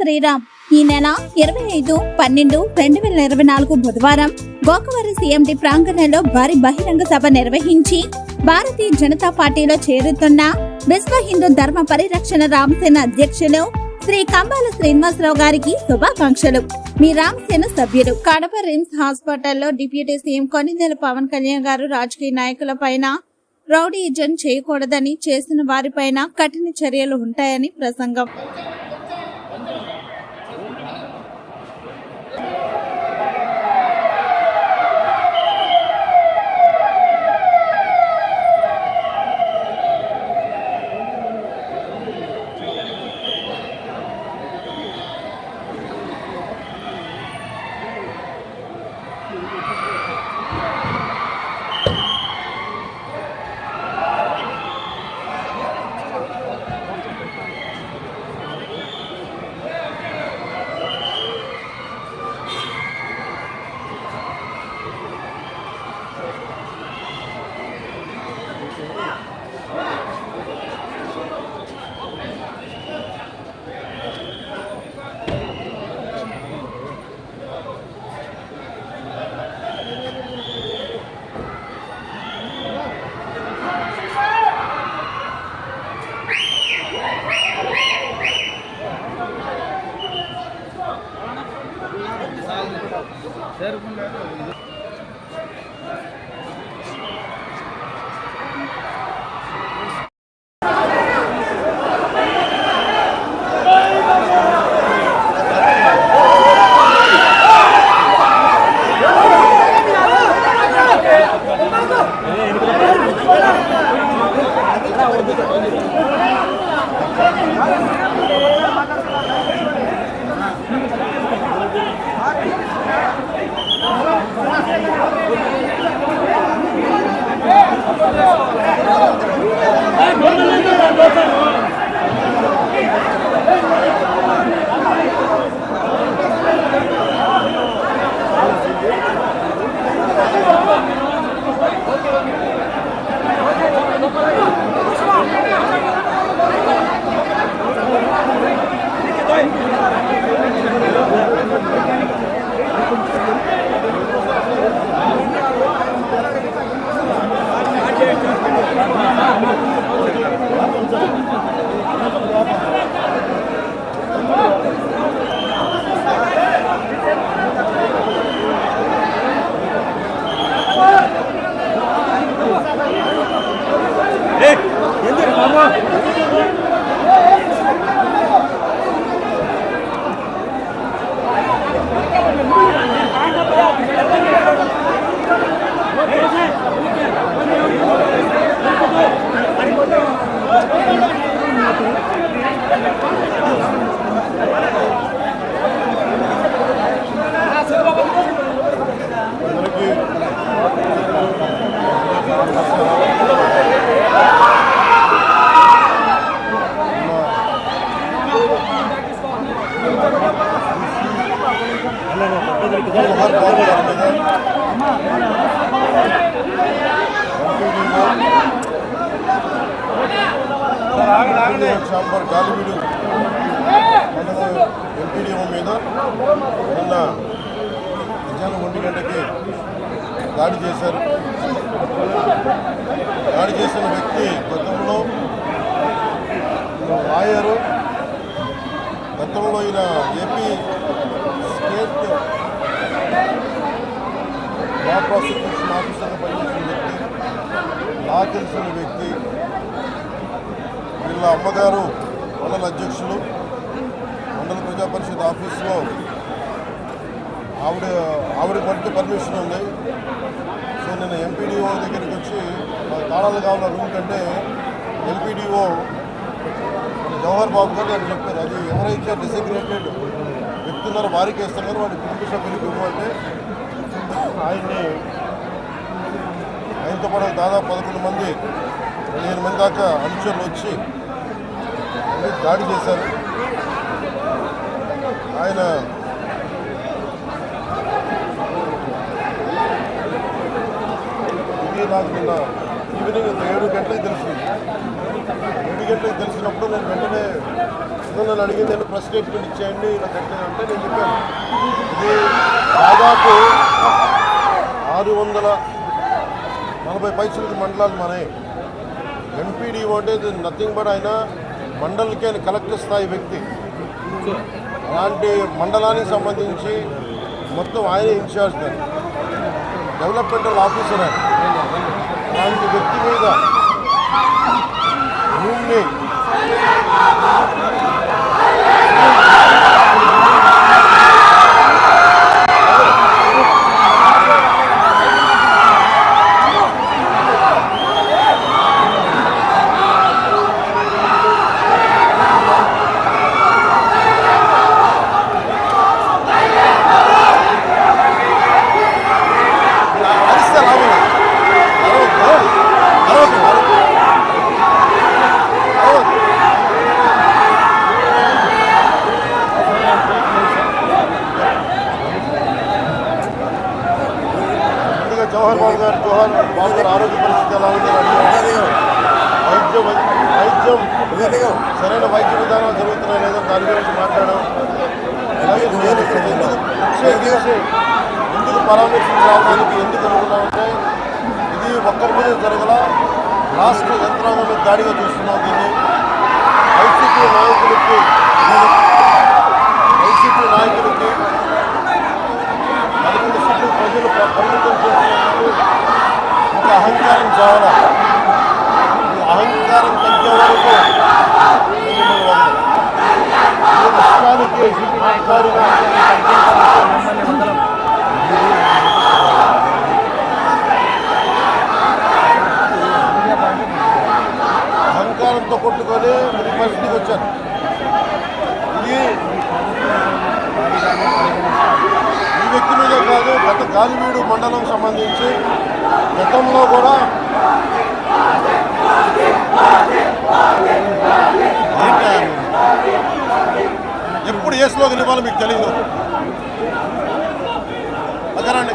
శ్రీరామ్. ఈ నెల ఇరవై ఐదు పన్నెండు రెండు వేల ఇరవై నాలుగు బుధవారం గోకవరం సీఎండి ప్రాంగణంలో భారీ బహిరంగ సభ నిర్వహించి భారతీయ జనతా పార్టీలో చేరుతున్న విశ్వ హిందూ ధర్మ పరిరక్షణ రామసేన అధ్యక్షులు శ్రీ కంబాల శ్రీనివాసరావు గారికి శుభాకాంక్షలు. మీ రామసేన సభ్యులు. కడప రిమ్స్ హాస్పిటల్లో డిప్యూటీ సీఎం కొనిదెల పవన్ కళ్యాణ్ గారు రాజకీయ నాయకుల పైన రౌడీజన్ చేయకూడదని చేసిన వారిపైన కఠిన చర్యలు ఉంటాయని ప్రసంగం. చాంబర్ గాలివీడు ఎంపీడీఓ మీద నిన్న మధ్యాహ్నం ఒంటి గంటకి దాడి చేశారు. దాడి చేసిన వ్యక్తి గతంలో లాయరు గతంలో ఈయన ఏపీ స్టేట్ లా ప్రాసిక్యూషన్ ఆఫీసర్గా పనిచేసిన వ్యక్తి లా తెలిసిన వ్యక్తి వాళ్ళ అమ్మగారు మండల అధ్యక్షులు మండల ప్రజా పరిషత్ ఆఫీస్లో ఆవిడ ఆవిడ పట్టి పర్మిషన్ ఉంది. సో నేను ఎంపీడీఓ దగ్గరికి వచ్చి నాకు తాళాలు కావాల రూమ్ కంటే జవహర్ బాబు గారు అని చెప్పారు. అది ఎవరైతే డిసిగ్నేటెడ్ వ్యక్తి వారికి ఇస్తున్నారు వాడి కుటుంబ సభ్యులకు ఇవ్వమంటే ఆయన్ని ఆయనతో పాటు దాదాపు పదకొండు మంది పదిహేను మంది దాకా అనుచరులు వచ్చి దాడి చేశారు. ఆయన ఇది నాకు నిన్న ఈవినింగ్ ఏడు గంటలకు తెలిసింది. ఏడు గంటలకు తెలిసినప్పుడు నేను వెంటనే నన్ను అడిగింది నేను ప్రెస్ స్టేట్మెంట్ ఇచ్చేయండి ఇలా కట్టానంటే నేను చెప్పాను. ఇది దాదాపు ఆరు వందల నలభై పైసలకి మండలాలు మనే ఎంపీడీ అంటే నథింగ్ బట్ ఆయన మండలికి కలెక్టర్ స్థాయి వ్యక్తి. అలాంటి మండలానికి సంబంధించి మొత్తం ఆయనే ఇన్ఛార్జ్ దాన్ని. డెవలప్మెంటల్ ఆఫీసర్ ఆయన. అలాంటి వ్యక్తి మీద భూమిని అరిస్తే లాభం లేదు. అరవద్దు. అరవద్దు. అరవద్దు. అరవద్దు. ముందుగా జవహర్ బాబు గారు జవహర్ బాబు గారి ఆరోగ్య పరిస్థితి ఎలా ఉంది అని అడిగారు. వైద్యం వైద్యం సరైన వైద్య విధానం జరుగుతున్నా లేదో దాని గురించి మాట్లాడడం అలాగే నేను ఎందుకు పరామర్శించడానికి ఎందుకు అనుకున్నామంటే ఇది ఒక్కరి మీద జరగల రాష్ట్ర యంత్రాంగం మీద దాడిగా చూస్తున్నాం దీన్ని. వైసీపీ నాయకులకి వైసీపీ నాయకులకి పదకొండు సీట్లు ప్రజలు పరిమితం చేస్తున్నారు. ఇంకా అహంకారం చాలా అహంకారం తగ్గే వరకు మిమ్మల్ని వదలం. ఈ నష్టానికి అధికారిగా అహంకారంతో కొట్టుకొని ఈ పరిస్థితికి వచ్చారు ఇది ఈ వ్యక్తి మీదే కాదు గత గాలివీడు మండలం సంబంధించి గతంలో కూడా ఎప్పుడు ఏ స్లోగన్ ఇవ్వాలో మీకు తెలియదు అదరండి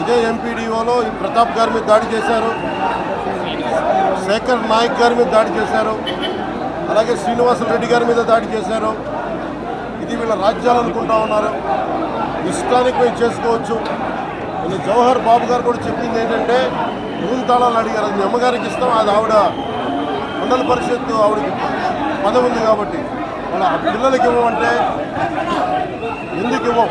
ఇదే ఎంపీడీఓలో ప్రతాప్ గారి మీద దాడి చేశారు. శేఖర్ నాయక్ గారి మీద దాడి చేశారు. అలాగే శ్రీనివాస రెడ్డి గారి మీద దాడి చేశారు. ఇది వీళ్ళ రాజ్యాలు అనుకుంటా ఉన్నారు. ఇష్టానికి మేము చేసుకోవచ్చు. నేను జవహర్ బాబు గారు కూడా చెప్పింది ఏంటంటే రూమ్ తాళాలు అడిగారు. అది మీ అమ్మగారికి ఇస్తాం అది ఆవిడ మండల పరిషత్తు ఆవిడకి పదవి ఉంది కాబట్టి. వాళ్ళ పిల్లలకి ఇవ్వమంటే ఎందుకు ఇవ్వం?